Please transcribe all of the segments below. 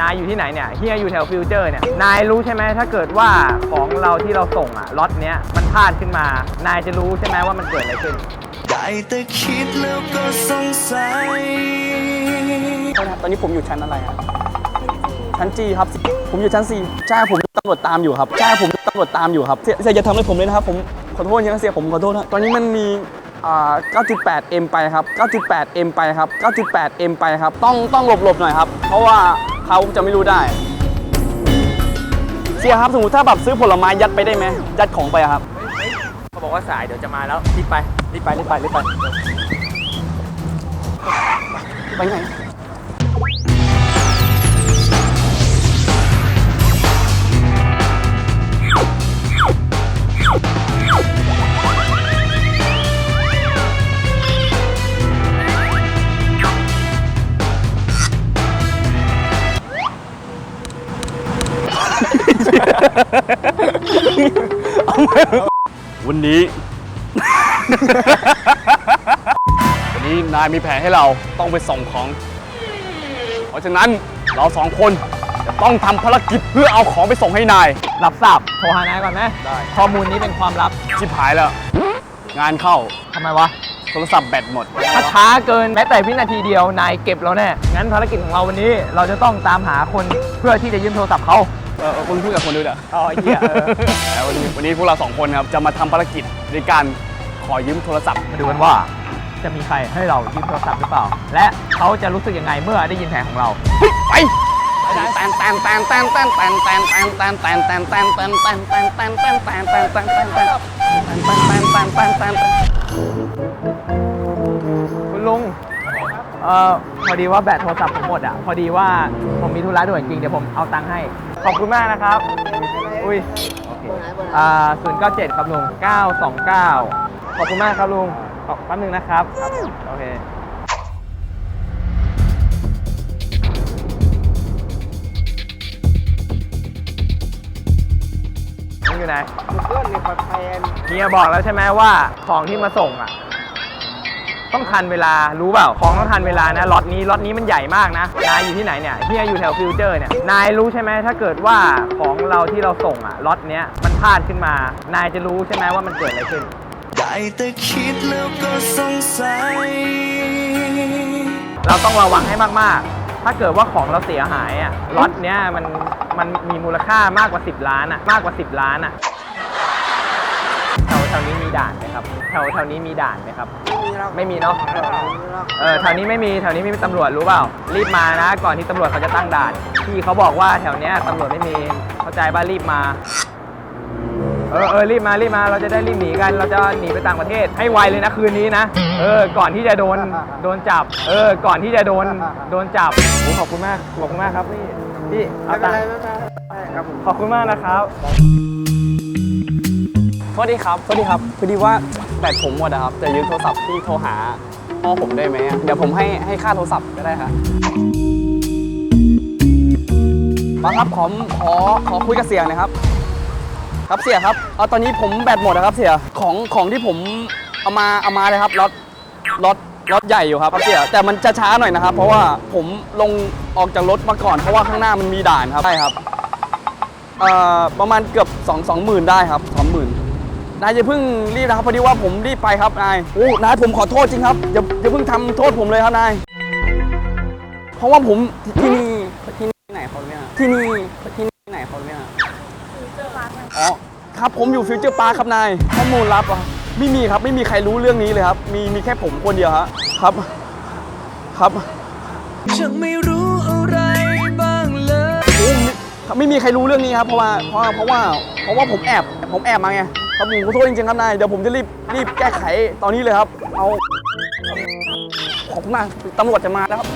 นายอยู่ที่ไหนเนี่ยเฮียอยู่แถวฟิวเจอร์เนี่ย นายรู้ใช่ไหมถ้าเกิดว่าของเราที่เราส่งอะล็อตเนี้ยมันพลาดขึ้นมา นายจะรู้ใช่ไหมว่ามันเกิดอะไรขึ้น ได้แต่คิดแล้วก็สงสัยตอนนี้ผมอยู่ชั้นอะไรครับ ชั้นจีครับ ผมอยู่ชั้น C ใช่ผมตำรวจตามอยู่ครับใช่ผมตำรวจตามอยู่ครับเสียเสียอย่าทำอะไรผมเลยนะครับ ผมขอโทษนะเสียผมขอโทษนะตอนนี้มันมีอ่า9.8 m ไปครับ9.8 m ไปครับ9.8 m ไปครับ ต้องต้องหลบหลบหน่อยครับ เพราะว่า ค้าจะไม่รู้ได้ เสียครับสมมติถ้าแบบซื้อผลไม้ยัดไปได้ไหมยัดของไปครับ เขาบอกว่าสายเดี๋ยวจะมาแล้วรีบไปรีบไปรีบไปรีบไป ไปไหน วันนี้ วันนี้นายมีแผนให้เราต้องไปส่งของ เพราะฉะนั้นเราสองคนจะต้องทำภารกิจเพื่อเอาของไปส่งให้นาย รับทราบโทรหานายก่อนไหมได้ ข้อมูลนี้เป็นความลับชิบหายแล้ว งานเข้าทำไมวะ โทรศัพท์แบตหมด ถ้าช้าเกินแม้แต่วินาทีเดียวนายเก็บแล้วแน่ งั้นภารกิจของเราวันนี้เราจะต้องตามหาคนเพื่อที่จะยืมโทรศัพท์เขา เออคุณพูดกับคนดูเด้ออ๋อเหี้ยแวันนี้วันนี้พวกเราสองคนครับจะมาทำภารกิจในการขอยืมโทรศัพท์ มาดูกันว่าจะมีใครให้เรายืมโทรศัพท์หรือเปล่า และเขาจะรู้สึกยังไงเมื่อได้ยินแผงของเรา ไปคุณลุง เอ่อ พอดีว่าแบตโทรศัพท์ผมหมดอะ พอดีว่าผมมีธุระด่วนจริง เดี๋ยวผมเอาตังค์ให้ ขอบคุณมากนะครับ อุ้ยโอเคอ่าศูนย์เก้าเจ็ดครับลุงเก้าสองเก้าขอบคุณมากครับลุง ขอบแป๊บนึงนะครับโอเคมึงอยู่ไหนเฮียบอกแล้วใช่ไหมว่าของที่มาส่งอะ ต้องทันเวลารู้เปล่าของต้องทันเวลานะล็อตนี้ล็อตนี้มันใหญ่มากนะนายอยู่ที่ไหนเนี่ยเฮียอยู่แถวฟิวเจอร์เนี่ยนายรู้ใช่ไหมถ้าเกิดว่าของเราที่เราส่งอะล็อตเนี้ยมันพลาดขึ้นมา นายจะรู้ใช่ไหมว่ามันเกิดอะไรขึ้นได้แต่คิดแล้วก็สงสัยเราต้องระวังให้มากๆ ถ้าเกิดว่าของเราเสียหายอะล็อตเนี้ยมันมันมีมูลค่ามากกว่า 10 ล้านอะมากกว่า 10 ล้านอะแถวแถวนี้มีด่านไหมครับแถวแถวนี้มีด่านไหมครับ ไม่มีเนาะ เออแถวนี้ไม่มีแถวนี้ไม่มีตำรวจรู้เปล่า รีบมานะ ก่อนที่ตำรวจเขาจะตั้งด่านพี่เขาบอกว่าแถวเนี้ยตำรวจไม่มีเข้าใจบ้ารีบมา เออเออรีบมารีบมาเราจะได้รีบหนีกัน เราจะหนีไปต่างประเทศให้ไวเลยนะคืนนี้นะเออก่อนที่จะโดนโดนจับ เออก่อนที่จะโดนโดนจับโอ้ขอบคุณมากขอบคุณมากครับพี่พี่เอาตังค์ขอบคุณมากนะครับสวัสดีครับสวัสดีครับพอดีว่า แบตผมหมดอะครับ จะยืมโทรศัพท์ที่โทรหาพ่อผมได้ไหมอะเดี๋ยวผมให้ให้ค่าโทรศัพท์ก็ได้ครับมาครับขอขอขอคุยกับเสียหนะครับ ครับเสียครับเอาตอนนี้ผมแบตหมดนะครับเสียของของที่ผมเอามาเอามาเลยครับรถรถรถใหญ่อยู่ครับครับเสียแต่มันจะช้าหน่อยนะครับ เพราะว่าผมลงออกจากรถมาก่อน เพราะว่าข้างหน้ามันมีด่านครับใช่ครับเอ่อประมาณเกือบ2 2 0 0 0 0ได้ครับ20,000น นายอย่าเพิ่งรีบนะครับพอดีว่าผมรีบไปครับนายโอ้นายผมขอโทษจริงครับอย่าอย่าเพิ่งทำโทษผมเลยครับนายเพราะว่าผมที่นี่ที่นี่ไหนเขาเนี่ยที่นี่ที่นี่ไหนเขาเนี่ยอ๋อครับผมอยู่ฟิวเจอร์พาร์คครับนายข้อมูลลับอะไม่มีครับไม่มีใครรู้เรื่องนี้เลยครับ มีมีแค่ผมคนเดียวฮะครับ ครับ ฉันไม่รู้อะไรบ้างเลย ไม่ครับไม่มีใครรู้เรื่องนี้ครับเพราะว่าเพราะว่าเพราะว่าเพราะว่าผมแอบผมแอบมาไง ครับผมขอโทษจริงๆครับนายเดี๋ยวผมจะรีบรีบแก้ไขตอนนี้เลยครับ เอาขอบคุณมากตำรวจจะมาแล้วครับ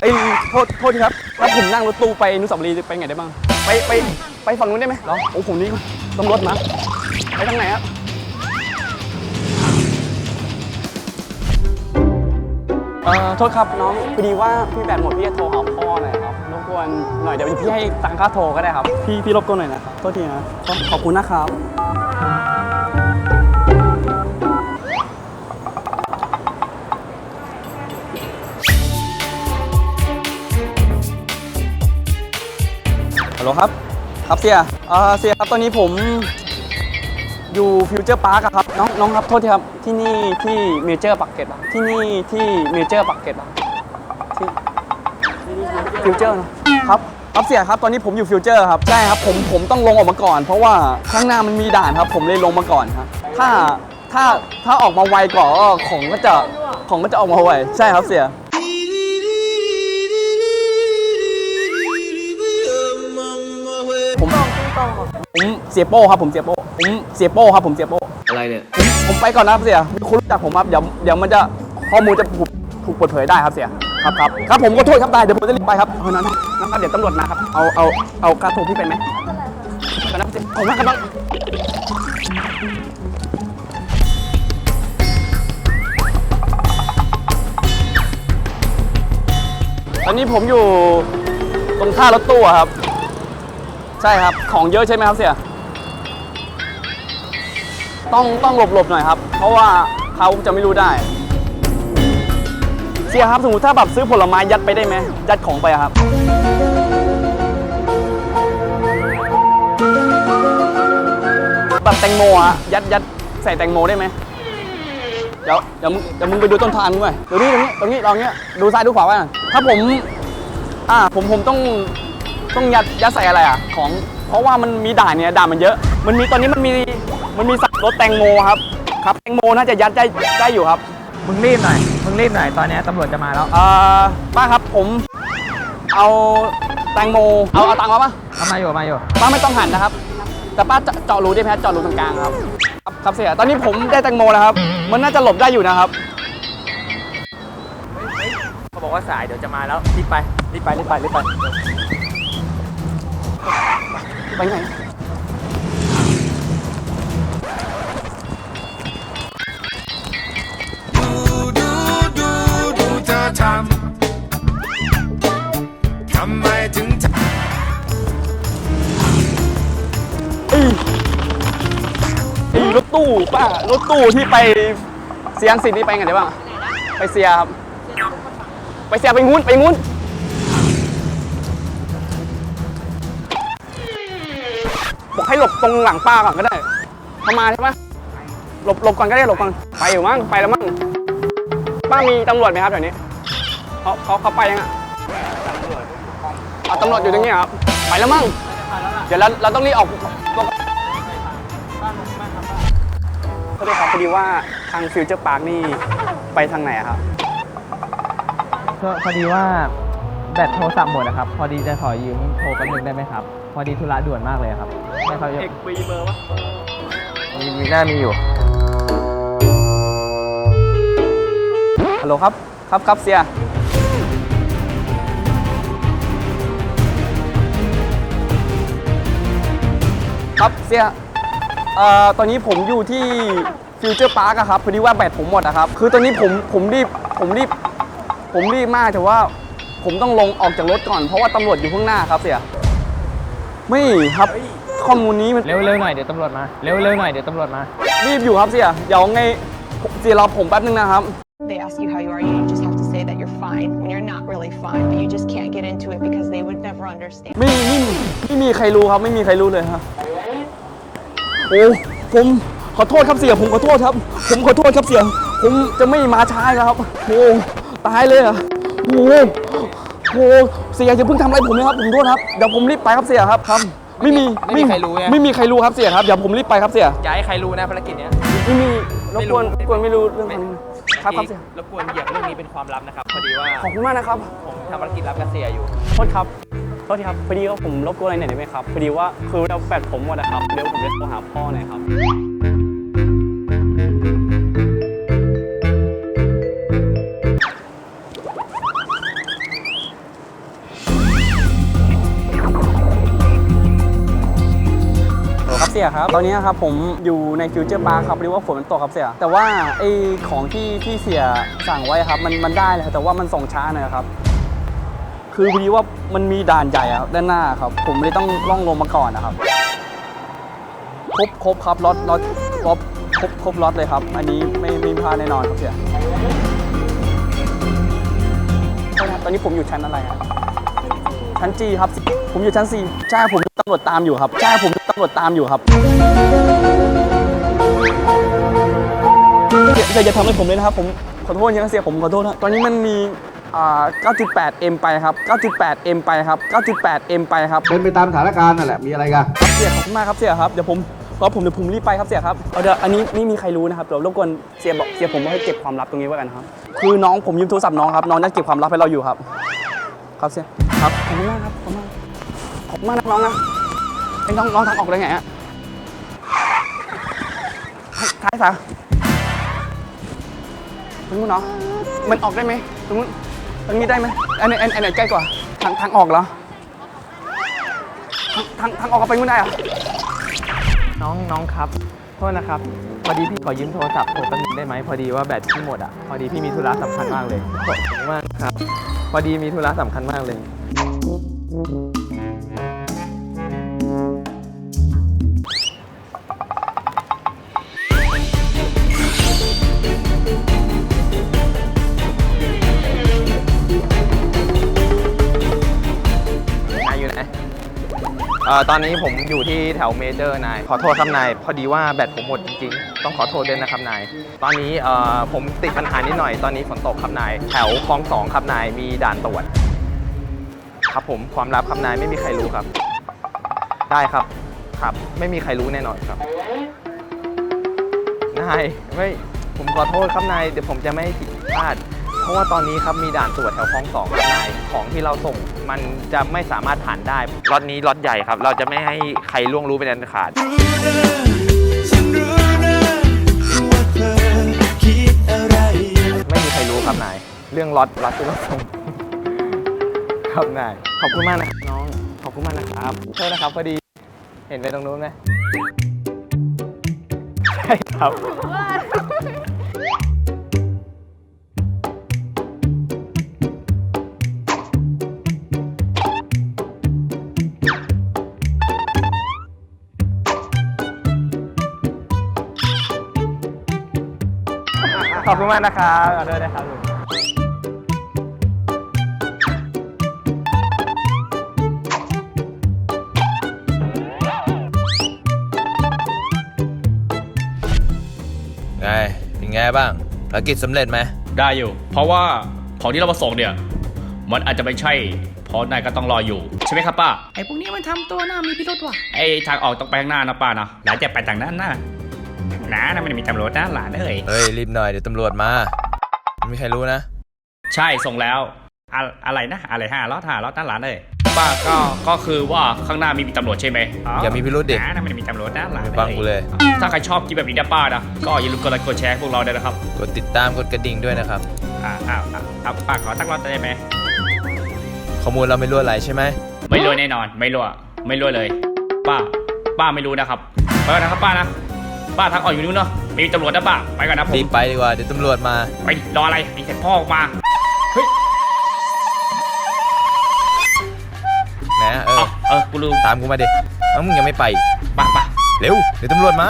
เอ้ยโทษโทษทีครับถ้าผมนั่งรถตู้ไปอนุสาวรีย์ไปไงได้บ้าง ไปไปไปฝั่งนู้นได้ไหมเหรอโอ้ผมนี่ตำรวจมาไปทางไหนครับ เอ่อโทษครับน้องพอดีว่าพี่แบตหมดพี่จะโทรหาพ่อหน่อย วนหน่อยเดี๋ยวพี่ให้ตังค่าโทรก็ได้ครับ พี่พี่รบกวนหน่อยนะครับโทษทีนะขอบคุณนะครับฮัลโหลครับ ครับเสียเอ่อเสียครับตอนนี้ผมอยู่ฟิวเจอร์พาร์คครับน้องน้องครับโทษทีครับที่นี่ที่เมเจอร์ปักเก็ตที่นี่ที่เมเจอร์ปักเก็ตที่ฟิวเจอร์เนาะ ครับครับเสียครับตอนนี้ผมอยู่ฟิวเจอร์ครับใช่ครับผมผมต้องลงออกมาก่อน เพราะว่าข้างหน้ามันมีด่านครับ ผมเลยลงมาก่อนครับถ้าถ้าถ้าออกมาไวก่อนก็ของก็จะของก็จะออกมาไวใช่ครับเสียผมผมเสียโป้ครับผมเสียโป้ผมเสียโป้ครับผมเสียโป้อะไรเนี่ยผมผมไปก่อนนะครับเสียมีคนรู้จักผมครับเดี๋ยวเดี๋ยวมันจะข้อมูลจะถูกถูกเปิดเผยได้ครับเสีย ครับครับครับผมก็โทษครับได้เดี๋ยวผมจะรีบไปครับเอานั้นนะครับเดี๋ยวตำรวจมาครับเอาเอาเอาการโทรพี่ไปไหมไปนะครับเสียผมมาครับน้องตอนนี้ผมอยู่ตรงท่ารถตู้อะครับ ใช่ครับของเยอะใช่ไหมครับเสี่ยต้องต้องหลบหลบหน่อยครับ เพราะว่าเขาจะไม่รู้ได้ เสียครับสมมติถ้าแบบซื้อผลไม้ยัดไปได้ไหมยัดของไปอะครับ แบบแตงโมอะยัดยัดใส่แตงโมได้ไหมเดี๋ยวเดี๋ยวมึงเดี๋ยวมึงไปดูต้นทางด้วยเดี๋ยวนี้ตรงนี้ตรงนี้ลองเนี้ยดูซ้ายดูขวาไว้ก่อนถ้าผม อ่าผมผมต้องต้องยัดยัดใส่อะไรอะของเพราะว่ามันมีด่านเนี่ยด่านมันเยอะ มันมีตอนนี้มันมีมันมีสับรถแตงโมครับครับแตงโมน่าจะยัดได้ได้อยู่ครับ มึงรีบหน่อย มึงรีบหน่อย ตอนนี้ตำรวจจะมาแล้ว เอ่อป้าครับผม เอาแตงโม เอาเอาตังค์มาปะเอามาอยู่เอามาอยู่ ป้าไม่ต้องหันนะครับ แต่ป้าเจาะเจาะรูได้ไหมฮะเจาะรูตรงกลางครับ ครับครับเสีย ตอนนี้ผมได้แตงโมแล้วครับ มันน่าจะหลบได้อยู่นะครับเขาบอกว่าสายเดี๋ยวจะมาแล้วรีบไปรีบไปรีบไปรีบไปไปไหนำไมถึงไอ้รถตู้ป้ารถตู้ที่ไปเสียงสิทธิ์นี่ไปไงได้บ้าง ไปเสียครับ ไปเสียไปงุ้นไปงุ้นบอกให้หลบตรงหลังป้าก่อนก็ได้เข้ามาใช่ไหมหลบหลบก่อนก็ได้หลบก่อน ไปอยู่มั้ง ไปแล้วมั้ง ป้ามีตำรวจไหมครับแถวนี้เขาเขาเขาไปยังอะ เอาตำรวจอยู่ตรงนี้ครับ ไปแล้วมั้ง เดี๋ยวเราเราต้องรีบออกตัวก็ได้ครับพอดีว่าทางฟิวเจอร์พาร์คนี่ไปทางไหนอะครับ ก็พอดีว่าแบตโทรศัพท์หมดนะครับ พอดีจะขอยืมโทรแป๊บนึงได้ไหมครับ พอดีธุระด่วนมากเลยครับไม่เขาจะเอกปีเบอร์วะมีมีหน้ามีอยู่ฮัลโหลครับ ครับครับเสีย ครับเสียเอ่อตอนนี้ผมอยู่ที่ฟิวเจอร์พาร์คอะครับพอดีว่าแบตผมหมดอะครับ คือตอนนี้ผมผมรีบผมรีบผมรีบมากแต่ว่าผมต้องลงออกจากรถก่อนเพราะว่าตำรวจอยู่ข้างหน้าครับเสียไม่ครับข้อมูลนี้มันเร็วเร็วหน่อยเดี๋ยวตำรวจมา เร็วเร็วหน่อยเดี๋ยวตำรวจมา รีบอยู่ครับเสียเดี๋ยวไงเสียรอผมแป๊บนึงนะครับ They ask you how you are, you just have to say that you're fine when you're not really fine, but you just can't get into it because they would never understand. ไม่ไม่ไม่มีใครรู้ครับไม่มีใครรู้เลยครับ โอ้ผมขอโทษครับเสียผมขอโทษครับ ผมขอโทษครับเสียผมจะไม่มาช้าอีกแล้วครับโอ้ตายเลยอะโอ้โหเสียอย่าเพิ่งทำอะไรผมนะครับผมโทษครับเดี๋ยวผมรีบไปครับเสียครับครับ ไม่มีไม่มีใครรู้ไงไม่มีใครรู้ครับเสียครับเดี๋ยวผมรีบไปครับเสียอย่าให้ใครรู้นะภารกิจเนี้ยไม่มีรบไม่กรู้วนรบกวนไม่รู้เรื่องนี้ครับครับเสียรบกวนเหยียบเรื่องนี้เป็นความลับนะครับพอดีว่าขอบคุณมากนะครับผมทำภารกิจรับกับเสียอยู่โทษครับ โทษทีครับพอดีว่าผมรบกวนอะไรหน่อยได้ไหมครับพอดีว่าคือเราแบตผมหมดนะครับเดี๋ยวผมจะโทรหาพ่อหน่อยครับครับเสียครับ ตอนนี้ครับผมอยู่ในฟิวเจอร์พาร์คครับเรียกว่าฝนมันตกครับเสีย แต่ว่าไอของที่ที่เสียสั่งไว้ครับมันมันได้เลยครับแต่ว่ามันส่งช้าหน่อยครับ คือพอดีว่ามันมีด่านใหญ่ครับด้านหน้าครับ ผมเลยต้องล่องลงมาก่อนนะครับ ครบครบครับรถรถครบครบครบรถเลยครับ อันนี้ไม่ไม่พลาดแน่นอนครับเสียโทษนตอนนี้ผมอยู่ชั้นอะไรครับชั้นจีครับ ผมอยู่ชั้นสี่ใช่ผมตำรวจตามอยู่ครับใช่ผมตำรวจตามอยู่ครับเสียเสียอย่าทำอะไรผมเลยนะครับ ผมขอโทษยังเสียผมขอโทษนะตอนนี้มันมี อ่า9.8 M ไปครับ 9.8 M ไปครับ 9.8 M ไปครับ เป็นไปตามสถานการณ์นั่นแหละ มีอะไรกันครับเสียขอบคุณมากครับเสียครับ เดี๋ยวผมรอผมเดี๋ยวผมรีบไปครับเสียครับ เอาเดี๋ยวอันนี้ไม่มีใครรู้นะครับ เดี๋ยวรบกวนเสียบอกเสียผมว่าให้เก็บความลับตรงนี้ไว้กันครับ คือน้องผมยืมโทรศัพท์น้องครับ น้องจะเก็บความลับให้เราอยู่ครับ ครับเสียครับ ขอบคุณมากครับ ขอบคุณมาก ขอบคุณมากนะน้องนะไอ้น้องน้องทางออกได้ไงฮะท้ายสาตรงนู้นเนาะมันออกได้ไหมตรงนู้น ตรงนี้ได้ไหมอันไหนอันอันไหนใกล้กว่า ทางทางออกเหรอ ทางทางทางออกก็ไปนู้นได้เหรอน้องน้องครับ โทษนะครับ พอดีพี่ขอยืมโทรศัพท์โทรแป๊บนึงได้ไหมพอดีว่าแบตพี่หมดอะ พอดีพี่มีธุระสำคัญมากเลยขอบคุณมากครับ พอดีมีธุระสำคัญมากเลยนาย เอ่อตอนนี้ผมอยู่ที่แถวเมเจอร์นาย ขอโทษครับนาย พอดีว่าแบตผมหมดจริงๆ ต้องขอโทษด้วยนะครับนาย ตอนนี้เอ่อผมติดปัญหานิดหน่อย ตอนนี้ฝนตกครับนาย แถวคลองสองครับนาย มีด่านตรวจ ครับผม ความลับครับนายไม่มีใครรู้ครับ ได้ครับ ครับ ไม่มีใครรู้แน่นอนครับ นายไม่ผมขอโทษครับนาย เดี๋ยวผมจะไม่ผิดพลาด เพราะว่าตอนนี้ครับมีด่านตรวจแถวคลองสองครับนาย ของที่เราส่ง มันจะไม่สามารถผ่านได้ล็อตนี้ล็อตใหญ่ครับ เราจะไม่ให้ใครล่วงรู้เป็นอันขาดรู้นะฉันรู้นะว่าดไรอยู่ไม่มีใครรู้ครับนาย เรื่องล็อตล็อตที่เราส่งครับนาย ขอบคุณมากนะครับน้อง ขอบคุณมากนะครับโทษนะครับพอดี เห็นไปตรงนู้นไหมใช่ครับ ขอบคุณมากนะครับขอโทษนะครับลุงไงเป็นไงบ้างภารกิจสำเร็จไหมได้อยู่ เพราะว่าของที่เรามาส่งเนี่ย มันอาจจะไม่ใช่ เพราะนายก็ต้องรออยู่ ใช่ไหมครับป้า ไอ้พวกนี้มันทำตัวหน้ามีพิรุษว่ะ ไอ้ทางออกต้องไปข้างหน้านะป้านะหลานจะไปทางนั้นนะ น้านะมันมีตำรวจนะหลานเอ้ยเฮ้ยรีบหน่อยเดี๋ยวตำรวจมาไม่มีใครรู้นะ ใช่ส่งแล้วอะอะไรนะอะไรห้าล้อห้าล้อนั่นหลานเอ้ยป้าก็ก็คือว่าข้างหน้ามีตำรวจใช่ไหมอย่ามีพิรุธดิน้านะมันมีตำรวจนะหลานไม่เอ้ยฟังกูเลย ถ้าใครชอบกินแบบนี้นะป้านะก็อย่าลืมกดไลค์กดแชร์ให้พวกเราด้วยนะครับกดติดตามกดกระดิ่งด้วยนะครับอ่าอ่าอ่าอ่าป้าขอตั้งรถได้ไหมข้อมูลเราไม่รั่วไหลใช่ไหมไม่รวยแน่นอน ไม่รั่วไม่รั่วเลย ป้า ป้าไม่รู้นะครับไปก่อนนะครับป้านะ ป้าทางออกอยู่นู้นเนาะไม่มีตำรวจนะป้าไปก่อนนะผมรีบไปดีกว่าเดี๋ยวตำรวจมา ไปรออะไรไอ้เสร็จพ่อออกมาเฮ้ยนะเออเอาเออกูลืมตามกูมาดิเอ้ามึงยังไม่ไปป้าป้าเร็ว เดี๋ยวตำรวจมา